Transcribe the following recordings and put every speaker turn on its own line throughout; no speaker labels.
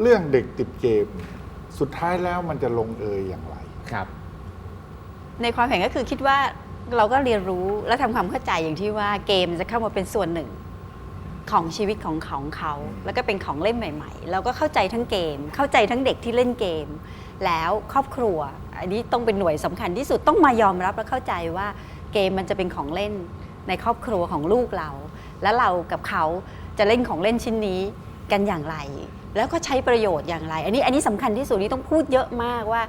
เรื่องเด็กติดเกมเนี่ยสุดท้ายแล้วมันจะลงเอยอย่างไร
ครับ
ในความเห็นก็คือคิดว่าเราก็เรียนรู้และทำความเข้าใจอย่างที่ว่าเกมจะเข้ามาเป็นส่วนหนึ่ง ของชีวิตของของเขา แล้วก็เป็นของเล่นใหม่ ๆ เราก็เข้าใจทั้งเกม เข้าใจทั้งเด็กที่เล่นเกม แล้วครอบครัว อันนี้ต้องเป็นหน่วยสำคัญที่สุดต้องมายอมรับและเข้าใจว่าเกมมันจะเป็นของเล่นในครอบครัวของลูกเรา แล้วเรากับเขาจะเล่นของเล่นชิ้นนี้กันอย่างไร แล้วก็ใช้ประโยชน์อย่างไร อันนี้อันนี้สำคัญที่สุดนี่ต้องพูดเยอะมากว่า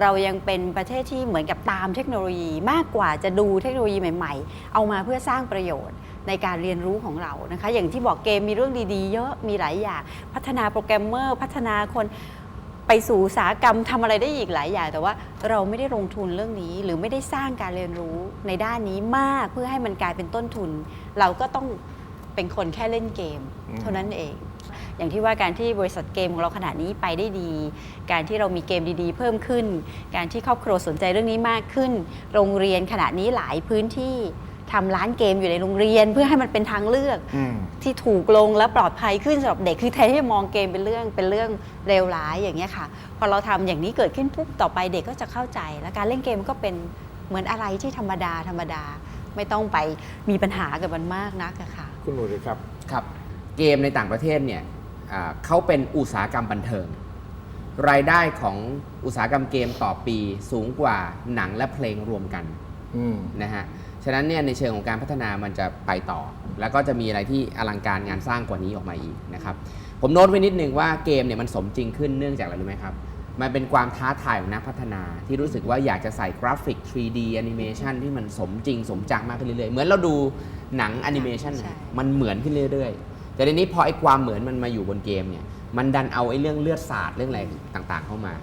เรายังเป็นประเทศที่เหมือนกับตามเทคโนโลยีมากกว่าจะดูเทคโนโลยีใหม่ ๆ เอามาเพื่อสร้างประโยชน์ในการเรียนรู้ของเรานะคะ อย่างที่บอกเกมมีเรื่องดีๆ เยอะมีหลายอย่าง พัฒนาโปรแกรมเมอร์ พัฒนาคนไปสู่อุตสาหกรรมทำอะไรได้อีกหลายอย่าง แต่ว่าเราไม่ได้ลงทุนเรื่องนี้ หรือไม่ได้สร้างการเรียนรู้ในด้านนี้มากเพื่อให้มันกลายเป็นต้นทุน เราก็ต้องเป็นคนแค่เล่นเกม
อืม
เท่านั้นเอง อย่างที่ว่าการที่บริษัทเกมของเราขนาดนี้ไปได้ดี การที่เรามีเกมดีๆ เพิ่มขึ้น การที่ครอบครัวสนใจเรื่องนี้มากขึ้น โรงเรียนขณะนี้หลายพื้นที่ทำร้านเกมอยู่ในโรงเรียน เพื่อให้มันเป็นทางเลือก
อืม
ที่ถูกลงและปลอดภัยขึ้นสำหรับเด็กคือแทนที่จะมองเกมเป็นเรื่องเป็นเรื่องเลวร้ายอย่างเงี้ยค่ะพอเราทำอย่างนี้เกิดขึ้นปุ๊บต่อไปเด็กก็จะเข้าใจ และการเล่นเกมก็เป็นเหมือนอะไรที่ธรรมดาธรรมดา ไม่ต้องไปมีปัญหากับมันมากนักอะค่ะ
คุณหนูเลยครับ
ครับ เกมในต่างประเทศเนี่ยอ่า เขาเป็นอุตสาหกรรมบันเทิง รายได้ของอุตสาหกรรมเกมต่อปีสูงกว่าหนังและเพลงรวมกัน
อืม
นะฮะฉะนั้นเนี่ยในเชิงของการพัฒนามันจะไปต่อ แล้วก็จะมีอะไรที่อลังการงานสร้างกว่านี้ออกมาอีกนะครับผมโน้ตไว้นิดนึงว่าเกมเนี่ยมันสมจริงขึ้นเนื่องจากอะไรรู้ไหมครับมันเป็นความท้าทายของนักพัฒนาที่รู้สึกว่าอยากจะใส่กราฟิก 3D แอนิเมชันที่มันสมจริงสมจังมากขึ้นเรื่อยๆ เหมือนเราดูหนังแอนิเมชัน
ใช่
มันเหมือนขึ้นเรื่อยๆ แต่ในนี้พอไอ้ความเหมือนมันมาอยู่บนเกมเนี่ยมันดันเอาไอ้เรื่องเลือดสาดเรื่องอะไรต่างๆ เข้ามา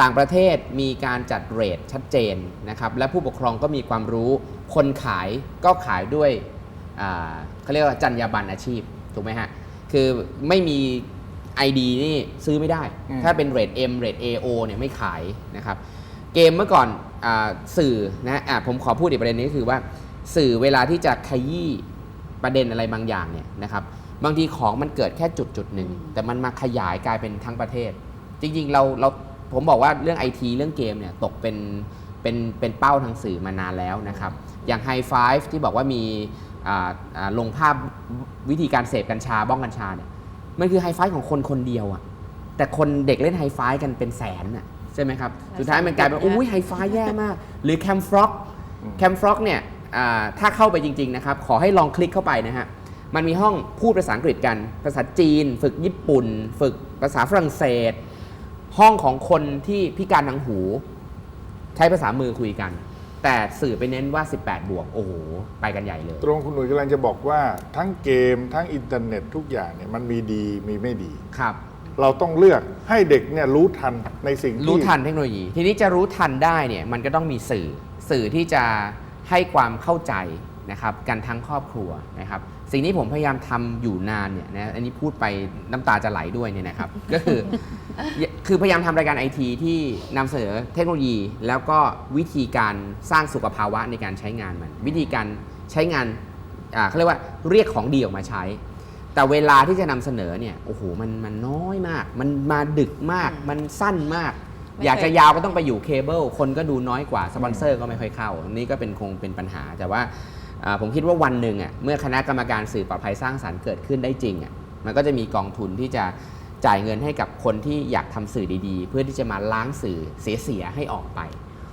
ต่างประเทศมีการจัดเรทชัดเจนนะครับและผู้ปกครองก็มีความรู้ คนขายก็ขายด้วยอ่าเขาเรียกว่าจรรยาบรรณอาชีพถูกไหมฮะคือไม่มี ID นี่ซื้อไม่ได้
อืม
ถ้าเป็นเรท M เรท AO เนี่ยไม่ขายนะครับเกมเมื่อก่อนอาสื่อนะอะผมขอพูดอีกประเด็นนี้ก็คือว่าสื่อเวลาที่จะขยี้ประเด็นอะไรบางอย่างเนี่ยนะครับ บางทีของมันเกิดแค่จุดจุดหนึ่งแต่มันมาขยายกลายเป็นทั้งประเทศ จริงๆเราเราผมบอกว่าเรื่องไอทีเรื่องเกมเนี่ยตกเป็นเป็นเป็นเป้าทางสื่อมานานแล้วนะครับ อย่าง High Five ที่บอกว่ามีอ่าอ่าลงภาพวิธีการเสพกัญชาบ้องกัญชาเนี่ยมันคือไฮไฟของคนคนเดียวอะแต่คนเด็กเล่นไฮไฟกันเป็นแสนอะใช่ไหมครับ สุดท้ายมันกลายเป็นอุ้ยไฮไฟแย่มาก หรือแคมฟร็อก
อืม
แคมฟร็อกเนี่ยอ่าถ้าเข้าไปจริง ๆ นะครับ ขอให้ลองคลิกเข้าไปนะฮะ มันมีห้องพูดภาษาอังกฤษกัน ภาษาจีน ฝึกญี่ปุ่น ฝึกภาษาฝรั่งเศส ห้องของคนที่พิการทางหู ใช้ภาษามือคุยกัน แต่สื่อไปเน้นว่า 18 บวก โอ้โห ไปกันใหญ่เลย
ตรงคุณหนุ่ยกำลังจะบอกว่าทั้งเกมทั้งอินเทอร์เน็ตทุกอย่างเนี่ยมันมีดีมีไม่ดี
ครับ
เราต้องเลือกให้เด็กเนี่ยรู้ทันในสิ่งที่
รู้ทันเทคโนโลยี ทีนี้จะรู้ทันได้เนี่ยมันก็ต้องมีสื่อ สื่อที่จะให้ความเข้าใจนะครับกันทั้งครอบครัวนะครับ สิ่งที่ผมพยายามทำอยู่นานเนี่ยนะอันนี้พูดไปน้ำตาจะไหลด้วยเนี่ยนะครับ ก็คือคือพยายามทำรายการไอทีที่นำเสนอเทคโนโลยี แล้วก็วิธีการสร้างสุขภาวะในการใช้งานมัน วิธีการใช้งานอ่าเขาเรียกว่าเรียกของดีออกมาใช้ แต่เวลาที่จะนำเสนอเนี่ยโอ้โหมันมันน้อยมาก มันมาดึกมาก
อืม
มันสั้นมาก
ไม่
อยาก
เค
จะ
ย
ยาวก็ต้องไปอยู่เคเบิลคนก็ดูน้อยกว่าสปอนเซอร์ก็ไม่ค่อยเข้านี่ก็เป็นคงเป็นปัญหาแต่ว่าอ่า ผมคิดว่าวันหนึ่งอะเมื่อคณะกรรมการสื่อปลอดภัยสร้างสารรค์เกิดขึ้นได้จริงอะมันก็จะมีกองทุนที่จะจ่ายเงินให้กับคนที่อยากทำสื่อดีๆ เพื่อที่จะมาล้างสื่อเสียๆให้ออกไป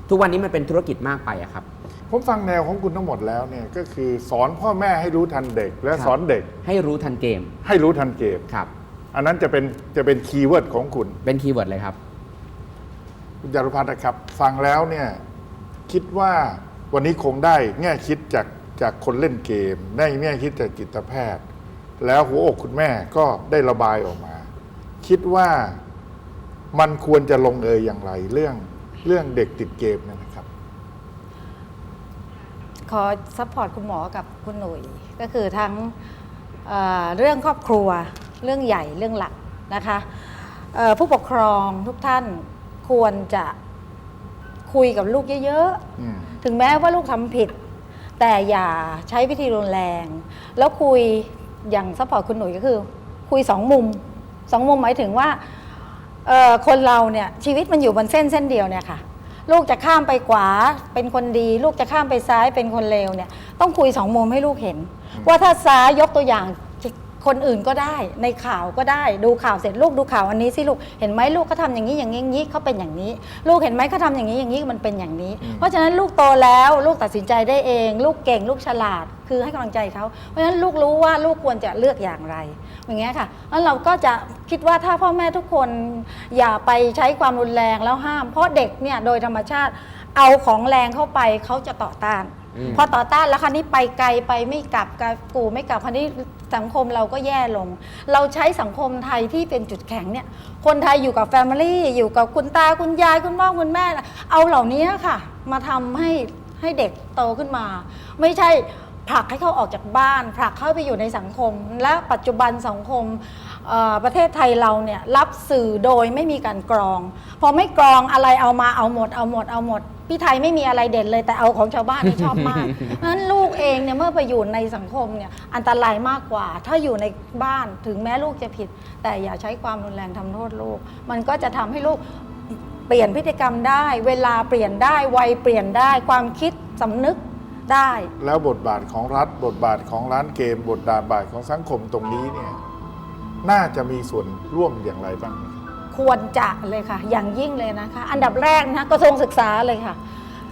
ทุกวันนี้มันเป็นธุรกิจมากไปอะครับ
ผมฟังแนวของคุณทั้งหมดแล้วเนี่ยก็คือสอนพ่อแม่ให้รู้ทันเด็ก และ
ครับ
สอนเด็ก
ให้รู้ทันเกม
ให้รู้ทันเกม
ครับ
อันนั้นจะเป็นจะเป็นคีย์เวิร์ดของคุณ
เป็นคีย์เวิร์ดเลยครับ
คุณจารุพัฒน์นะครับ ฟังแล้วเนี่ยคิดว่าวันนี้คงได้แง่คิดจาก จากคนเล่นเกมได้แง่คิดจากจิตแพทย์ แล้วหัวอกคุณแม่ก็ได้ระบายออกมา คิดว่ามันควรจะลงเอยอย่างไรเรื่องเรื่องเด็กติดเกมเนยนะครับ
ขอซัพพอร์ตคุณหมอกับคุณหนุ่ยก็คือทั้งเอ่อเรื่องครอบครัว เรื่องใหญ่เรื่องหลักนะคะเอ่อผู้ปกครองทุกท่านควรจะคุยกับลูกเยอะ
อืม
ๆถึงแม้ว่าลูกทำผิด แต่อย่าใช้วิธีรุนแรง แล้วคุยอย่างซัพพอร์ตคุณหนุ่ยก็คือ คุยสองมุมสองมุมหมายถึงว่าคนเราเนี่ยชีวิตมันอยู่บนเส้นเส้นเดียวเนี่ยค่ะลูกจะข้ามไปขวาเป็นคนดี ลูกจะข้ามไปซ้ายเป็นคนเลวเนี่ยต้องคุยสองมุมให้ลูกเห็น ว่าถ้าซ้ายยกตัวอย่าง คนอื่นก็ได้ในข่าวก็ได้ดูข่าวเสร็จลูกดูข่าวอันนี้สิลูกเห็นไหมลูกเขาทำอย่างนี้อย่างนี้อย่างนี้เขาเป็นอย่างนี้ ลูกเห็นไหมเขาทำอย่างนี้อย่างนี้มันเป็นอย่างนี้ เพราะฉะนั้นลูกโตแล้วลูกตัดสินใจได้เอง ลูกเก่งลูกฉลาด คือให้กำลังใจเขาเพราะฉะนั้นลูกรู้ว่าลูกควรจะเลือกอย่างไร อย่างเงี้ยค่ะแล้วเราก็จะคิดว่าถ้าพ่อแม่ทุกคนอย่าไปใช้ความรุนแรงแล้วห้าม เพราะเด็กเนี่ยโดยธรรมชาติเอาของแรงเข้าไปเขาจะต่อต้าน พอต่อต้านแล้วคราวนี้ไปไกลไปไม่กลับกูไม่กลับคราวนี้สังคมเราก็แย่ลง เราใช้สังคมไทยที่เป็นจุดแข็งเนี่ย คนไทยอยู่กับแฟมิลี่อยู่กับคุณตาคุณยายคุณพ่อคุณแม่ เอาเหล่านี้ค่ะ มาทำให้ให้เด็กโตขึ้นมา ไม่ใช่ผลักให้เขาออกจากบ้านผลักเข้าไปอยู่ในสังคม และปัจจุบันสังคมประเทศไทยเราเนี่ยรับสื่อโดยไม่มีการกรอง พอไม่กรองอะไรเอามาเอาหมดเอาหมดเอาหมด พี่ไทยไม่มีอะไรเด่นเลยแต่เอาของชาวบ้านที่ชอบมากเพราะฉะนั้นลูกเองเนี่ยเมื่อไปอยู่ในสังคมเนี่ยอันตรายมากกว่า ถ้าอยู่ในบ้านถึงแม้ลูกจะผิด แต่อย่าใช้ความรุนแรงทำโทษลูก มันก็จะทำให้ลูกเปลี่ยนพฤติกรรมได้ เวลาเปลี่ยนได้วัยเปลี่ยนได้ความคิดสำนึกได้
แล้วบทบาทของรัฐ บทบาทของร้านเกม บทบาทของสังคมตรงนี้เนี่ยน่าจะมีส่วนร่วมอย่างไรบ้างนะ ค
วรจะเลยค่ะ อย่างยิ่งเลยนะคะ อันดับแรกนะกระทรวงศึกษาเลยค่ะ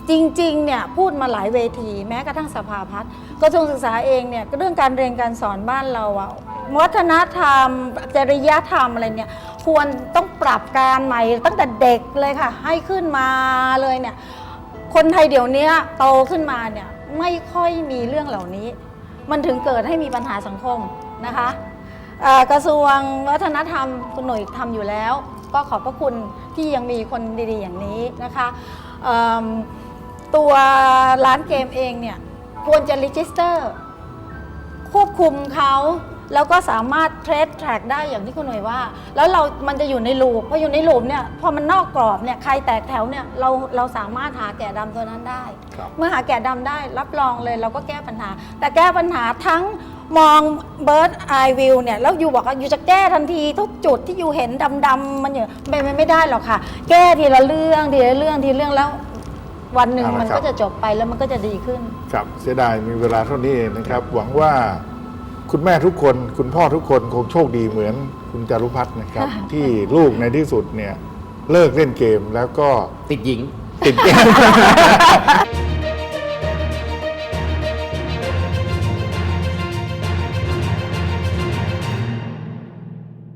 จริงๆเนี่ยพูดมาหลายเวที แม้กระทั่งสภาพัฒน์กระทรวงศึกษาเองเนี่ยเรื่องการเรียนการสอนบ้านเราอะวัฒนธรรม จริยธรรมอะไรเนี่ยควรต้องปรับการใหม่ตั้งแต่เด็กเลยค่ะ ให้ขึ้นมาเลยเนี่ยคนไทยเดี๋ยวนี้โตขึ้นมาเนี่ยไม่ค่อยมีเรื่องเหล่านี้ มันถึงเกิดให้มีปัญหาสังคมนะคะกระทรวงวัฒนธรรมคุณหน่วยทำอยู่แล้ว ก็ขอบพระคุณที่ยังมีคนดีๆอย่างนี้นะคะเอิ่มตัวร้านเกมเองเนี่ยควรจะรีจิสเตอร์ควบคุมเขาแล้วก็สามารถเทรดแทร็กได้อย่างที่คุณหน่วยว่า แล้วเรา มันจะอยู่ในลูปพออยู่ในลูปเนี่ย พอมันนอกกรอบเนี่ย ใครแตกแถวเนี่ย เรา เราสามารถหาแก่ดำตัวนั้นได้
ครับ
เมื่อหาแก่ดำได้ รับรองเลยเราก็แก้ปัญหา แต่แก้ปัญหาทั้ง มอง bird eye view เนี่ยแล้วอยู่บอกว่าอยู่จะแก้ทันที ทุกจุดที่อยู่เห็นดำๆมันอยู่ไม่ไม่ไม่ได้หรอกค่ะ แก้ทีละเรื่องทีละเรื่องทีละเรื่องแล้ววันหนึ่ง
เอาละ
มัน
ครับ
ก็จะจบไปแล้วมันก็จะดีขึ้น
ครับเสียดายมีเวลาเท่านี้เองนะครับ หวังว่าคุณแม่ทุกคน คุณพ่อทุกคนคงโชคดีเหมือนคุณจารุพัฒน์นะครับ ที่ลูกในที่สุดเนี่ย เลิกเล่นเกมแล้วก็
ติดหญิง
ติดเกม